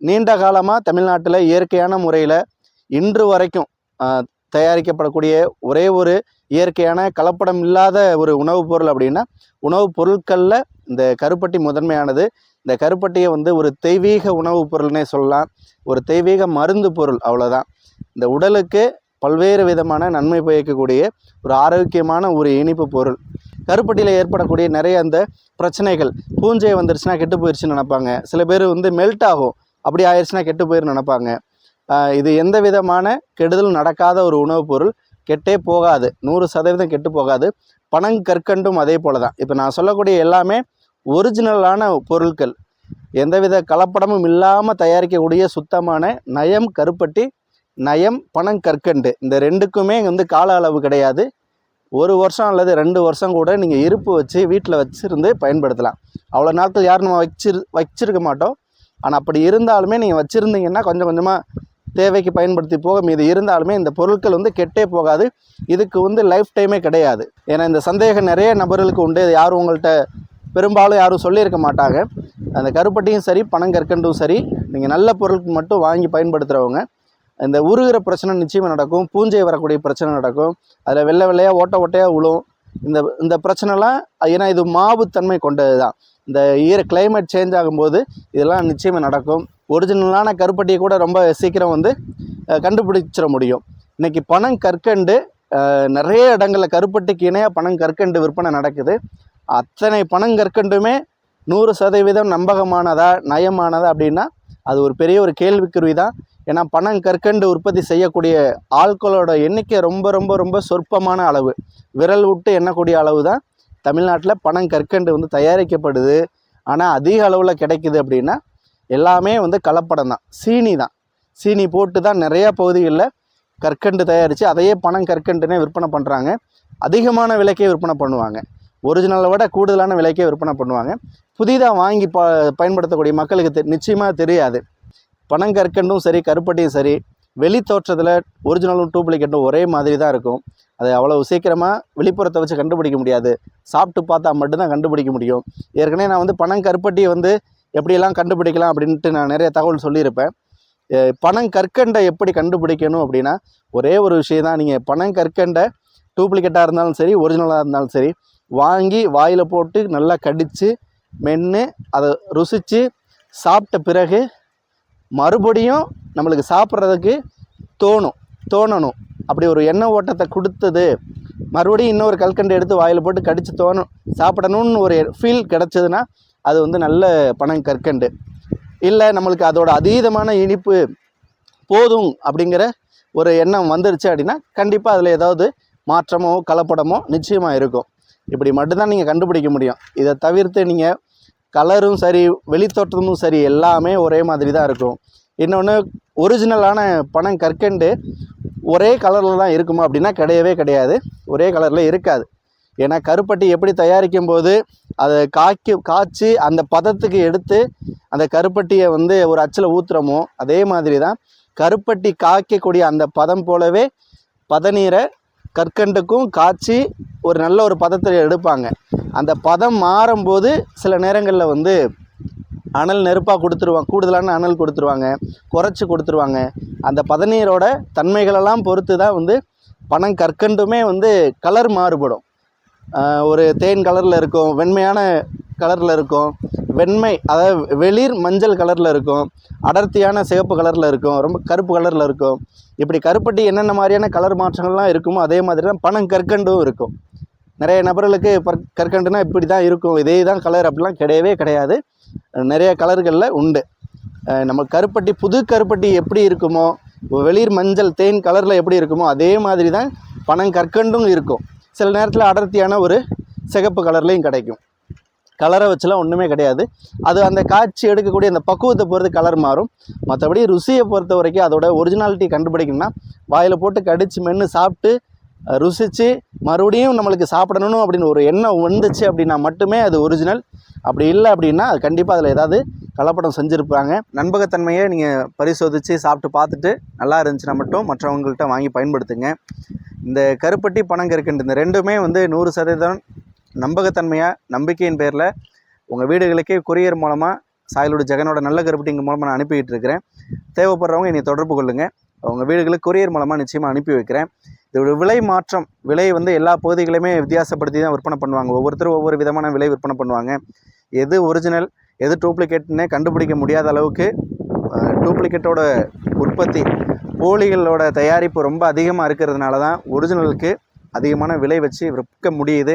நீண்ட காலமாக தமிழ்நாட்டில் இயற்கையான முறையில் இன்று வரைக்கும் தயாரிக்கப்படக்கூடிய ஒரே ஒரு இயற்கையான கலப்படம் இல்லாத ஒரு உணவுப் பொருள் அப்படின்னா உணவுப் பொருட்களில் இந்த கருப்பட்டி முதன்மையானது. இந்த கருப்பட்டியை வந்து ஒரு தெய்வீக உணவுப் பொருள்னே சொல்லலாம். ஒரு தெய்வீக மருந்து பொருள் அவ்வளோதான் இந்த உடலுக்கு பல்வேறு விதமான நன்மை பயக்கக்கூடிய ஒரு ஆரோக்கியமான ஒரு இனிப்பு பொருள். கருப்பட்டியில் ஏற்படக்கூடிய நிறைய அந்த பிரச்சனைகள் பூஞ்சை வந்துருச்சுன்னா கெட்டு போயிடுச்சுன்னு நினைப்பாங்க. சில பேர் வந்து மெல்ட் ஆகும். அப்படி ஆயிடுச்சுன்னா கெட்டு போயிரு நினைப்பாங்க. இது எந்த விதமான கெடுதலும் நடக்காத ஒரு உணவுப் பொருள். கெட்டே போகாது. நூறு சதவீதம் கெட்டு போகாது. பனங்கற்கண்டும் அதே போல தான் இப்போ நான் சொல்லக்கூடிய எல்லாமே ஒரிஜினலான பொருட்கள். எந்தவித கலப்படமும் இல்லாமல் தயாரிக்கக்கூடிய சுத்தமான நயம் கருப்பட்டி நயம் பனங்கற்கண்டு இந்த ரெண்டுக்குமே வந்து கால அளவு கிடையாது. ஒரு வருஷம் அல்லது ரெண்டு வருஷம் கூட நீங்கள் இருப்பு வச்சு வீட்டில் வச்சுருந்து பயன்படுத்தலாம். அவ்வளோ நாட்கள் யாரும் நம்ம வச்சிரு வச்சிருக்க மாட்டோம். ஆனால் அப்படி இருந்தாலுமே நீங்கள் வச்சுருந்தீங்கன்னா கொஞ்சம் கொஞ்சமாக தேவைக்கு பயன்படுத்தி போக மீது இருந்தாலுமே இந்த பொருட்கள் வந்து கெட்டே போகாது. இதுக்கு வந்து லைஃப் டைமே கிடையாது. ஏன்னா இந்த சந்தேகம் நிறைய நபர்களுக்கு உண்டு. இது யாரும் உங்கள்கிட்ட பெரும்பாலும் யாரும் சொல்லியிருக்க மாட்டாங்க. அந்த கருப்பட்டியும் சரி பனங்கற்கண்டும் சரி நீங்கள் நல்ல பொருட்கள் மட்டும் வாங்கி பயன்படுத்துகிறவங்க இந்த உருகிற பிரச்சனை நிச்சயமாக நடக்கும். பூஞ்சை வரக்கூடிய பிரச்சனை நடக்கும். அதில் வெள்ளை வெள்ளையாக ஓட்ட ஓட்டையாக விழும் இந்த இந்த பிரச்சனைலாம் ஏன்னா இது மாவுத்தன்மை கொண்டது தான் இந்த ஈர கிளைமேட் சேஞ்ச் ஆகும்போது இதெல்லாம் நிச்சயமாக நடக்கும். ஒரிஜினலான கருப்பட்டியை கூட ரொம்ப சீக்கிரம் வந்து கண்டுபிடிச்சிட முடியும். இன்றைக்கி பணம் கற்கண்டு நிறைய இடங்களில் கருப்பட்டிக்கு இணையாக பணம் கற்கண்டு விற்பனை நடக்குது. அத்தனை பணம் கற்கண்டுமே நூறு சதவீதம் நம்பகமானதா நயமானதா அப்படின்னா அது ஒரு பெரிய ஒரு கேள்விக்குறி தான் ஏன்னா பனங்கற்கண்டு உற்பத்தி செய்யக்கூடிய ஆட்களோட எண்ணிக்கை ரொம்ப ரொம்ப ரொம்ப சொற்பமான அளவு. விரல் விட்டு எண்ணக்கூடிய அளவு தான் தமிழ்நாட்டில் பனங்கற்கண்டு வந்து தயாரிக்கப்படுது. ஆனால் அதிக அளவில் கிடைக்குது அப்படின்னா எல்லாமே வந்து கலப்படம் தான். சீனி தான். சீனி போட்டு தான் நிறையா பகுதிகளில் கற்கண்டு தயாரித்து அதையே பணம் கற்கண்டுனே விற்பனை பண்ணுறாங்க அதிகமான விலைக்கே விற்பனை பண்ணுவாங்க. ஒரிஜினலை விட கூடுதலான விலைக்கே விற்பனை பண்ணுவாங்க. புதிதாக வாங்கி ப பயன்படுத்தக்கூடிய மக்களுக்கு தெ நிச்சயமாக தெரியாது. பனங்கற்கண்டும் சரி கருப்பட்டியும் சரி வெளி தோற்றத்தில் ஒரிஜினலும் டூப்ளிகேட்டும் ஒரே மாதிரி தான் இருக்கும். அது அவ்வளோ சீக்கிரமாக வெளிப்புறத்தை வச்சு கண்டுபிடிக்க முடியாது. சாப்பிட்டு பார்த்தா மட்டும்தான் கண்டுபிடிக்க முடியும். ஏற்கனவே நான் வந்து பனங்கருப்பட்டியை வந்து எப்படியெல்லாம் கண்டுபிடிக்கலாம் அப்படின்ட்டு நான் நிறைய தகவல் சொல்லியிருப்பேன். பனங்கற்கண்டை எப்படி கண்டுபிடிக்கணும் அப்படின்னா ஒரே ஒரு விஷயம் தான் நீங்கள் பனங்கற்கண்டை டூப்ளிகேட்டாக இருந்தாலும் சரி ஒரிஜினலாக இருந்தாலும் சரி வாங்கி வாயில் போட்டு நல்லா கடித்து மென்று அதை ருசித்து சாப்பிட்ட பிறகு மறுபடியும் நம்மளுக்கு சாப்பிட்றதுக்கு தோணும் தோணணும். அப்படி ஒரு எண்ணெய் ஓட்டத்தை கொடுத்தது. மறுபடியும் இன்னொரு கல்கண்டு எடுத்து வாயில் போட்டு கடித்து தோணும் சாப்பிடணும்னு ஒரு ஃபீல் கிடச்சதுன்னா அது வந்து நல்ல பணம் கற்கண்டு. இல்லை நம்மளுக்கு அதோட அதீதமான இனிப்பு போதும் அப்படிங்கிற ஒரு எண்ணம் வந்துருச்சு அப்படின்னா கண்டிப்பாக அதில் ஏதாவது மாற்றமோ கலப்படமோ நிச்சயமாக இருக்கும். இப்படி மட்டும்தான் நீங்கள் கண்டுபிடிக்க முடியும். இதை தவிர்த்து நீங்கள் கலரும் சரி வெளித்தோற்றமும் சரி எல்லாமே ஒரே மாதிரி தான் இருக்கும். இன்னொன்று ஒரிஜினலான பணம் கற்கண்டு ஒரே கலரில் தான் இருக்குமா அப்படின்னா கிடையவே கிடையாது. ஒரே கலரில் இருக்காது. ஏன்னா கருப்பட்டி எப்படி தயாரிக்கும் போது அதை காய்க்கு காய்ச்சி அந்த பதத்துக்கு எடுத்து அந்த கருப்பட்டியை வந்து ஒரு அச்சில் ஊற்றுறோமோ அதே மாதிரி தான் கருப்பட்டி காய்க்கக்கூடிய அந்த பதம் போலவே பதநீரை கற்கண்டுக்கும் காய்ச்சி ஒரு நல்ல ஒரு பதத்தில் எடுப்பாங்க. அந்த பதம் மாறும்போது சில நேரங்களில் வந்து அனல் நெருப்பாக கொடுத்துருவாங்க கூடுதலான அனல் கொடுத்துருவாங்க குறைச்சி கொடுத்துருவாங்க. அந்த பதநீரோட தன்மைகளெல்லாம் பொறுத்து தான் வந்து பணம் கற்கண்டுமே வந்து கலர் மாறுபடும். ஒரு தேன் கலரில் இருக்கும் வெண்மையான கலரில் இருக்கும் வெண்மை அதாவது வெளிர் மஞ்சள் கலரில் இருக்கும் அடர்த்தியான சிவப்பு கலரில் இருக்கும் ரொம்ப கருப்பு கலரில் இருக்கும். இப்படி கருப்பட்டி என்னென்ன மாதிரியான கலர் மாற்றங்கள்லாம் இருக்குமோ அதே மாதிரி தான் பணம் கற்கண்டும் இருக்கும். நிறைய நபர்களுக்கு கற்கண்டுனா இப்படி தான் இருக்கும். இதே தான் கலர் அப்படிலாம் கிடையவே கிடையாது. நிறைய கலர்களில் உண்டு. நம்ம கருப்பட்டி புது கருப்பட்டி எப்படி இருக்குமோ வெளிர் மஞ்சள் தேன் கலரில் எப்படி இருக்குமோ அதே மாதிரி தான் பனங்கற்கண்டும் இருக்கும். சில நேரத்தில் அடர்த்தியான ஒரு சிகப்பு கலர்லேயும் கிடைக்கும். கலரை வச்சுலாம் ஒன்றுமே கிடையாது. அது அந்த காய்ச்சி எடுக்கக்கூடிய அந்த பக்குவத்தை பொறுத்து கலர் மாறும். மற்றபடி ருசியை பொறுத்த வரைக்கும் அதோட ஒரிஜினாலிட்டி கண்டுபிடிக்கணும்னா வாயில் போட்டு கடிச்சு மென்று சாப்பிட்டு ருசித்து மறுபடியும் நம்மளுக்கு சாப்பிடணும் அப்படின்னு ஒரு எண்ணம் வந்துச்சு அப்படின்னா மட்டுமே அது ஒரிஜினல் அப்படி இல்லை அப்படின்னா அது கண்டிப்பாக அதில் ஏதாவது கலப்படம் செஞ்சுருப்பாங்க. நண்பகத்தன்மையை நீங்கள் பரிசோதித்து சாப்பிட்டு பார்த்துட்டு நல்லா இருந்துச்சுன்னா மட்டும் மற்றவங்கள்ட்ட வாங்கி பயன்படுத்துங்க. இந்த கருப்பட்டி பனங்கற்கண்டு இந்த ரெண்டுமே வந்து நூறு சதவீதம் நம்பகத்தன்மையாக நம்பிக்கையின் பேரில் உங்கள் வீடுகளுக்கே கொரியர் மூலமாக சாயலோட ஜெகனோட நல்ல கருப்பட்டிங்க மூலமாக நான் அனுப்பிக்கிட்டு இருக்கிறேன். தேவைப்படுறவங்க என்னை தொடர்பு கொள்ளுங்கள் அவங்க வீடுகளுக்கு கொரியர் மூலமாக நிச்சயமாக அனுப்பி வைக்கிறேன். இதோட விலை மாற்றம். விலை வந்து எல்லா பகுதிகளையுமே வித்தியாசப்படுத்தி தான் விற்பனை பண்ணுவாங்க. ஒவ்வொருத்தரும் ஒவ்வொரு விதமான விலை விற்பனை பண்ணுவாங்க. எது ஒரிஜினல் எது டூப்ளிகேட்னே கண்டுபிடிக்க முடியாத அளவுக்கு டூப்ளிகேட்டோட உற்பத்தி போலிகளோட தயாரிப்பு ரொம்ப அதிகமாக இருக்கிறதுனால தான் ஒரிஜினலுக்கு அதிகமான விலை வச்சு விற்க முடியுது.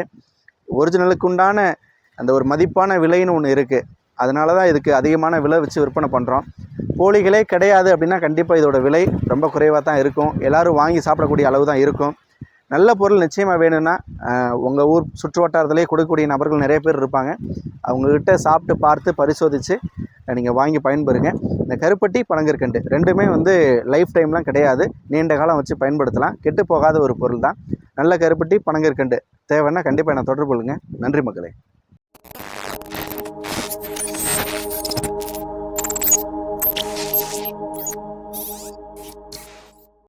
ஒரிஜினலுக்கு உண்டான அந்த ஒரு மதிப்பான விலைன்னு ஒன்று இருக்குது அதனால தான் இதுக்கு அதிகமான விலை வச்சு விற்பனை பண்ணுறோம் போலிகளே கிடையாது அப்படின்னா கண்டிப்பாக இதோட விலை ரொம்ப குறைவாக தான் இருக்கும். எல்லோரும் வாங்கி சாப்பிடக்கூடிய அளவு தான் இருக்கும். நல்ல பொருள் நிச்சயமாக வேணும்னா உங்கள் ஊர் சுற்று வட்டாரத்திலே கொடுக்கக்கூடிய நபர்கள் நிறைய பேர் இருப்பாங்க. அவங்கக்கிட்ட சாப்பிட்டு பார்த்து பரிசோதித்து நீங்கள் வாங்கி பயன்பெறுங்க. இந்த கருப்பட்டி பனங்கற்கண்டு ரெண்டுமே வந்து லைஃப் டைம்லாம் கிடையாது. நீண்ட காலம் வச்சு பயன்படுத்தலாம். கெட்டு போகாத ஒரு பொருள் தான். நல்ல கருப்பட்டி பனங்கற்கண்டு தேவைன்னா கண்டிப்பாக என்னை தொடர்பு கொள்ளுங்கள் நன்றி மக்களே.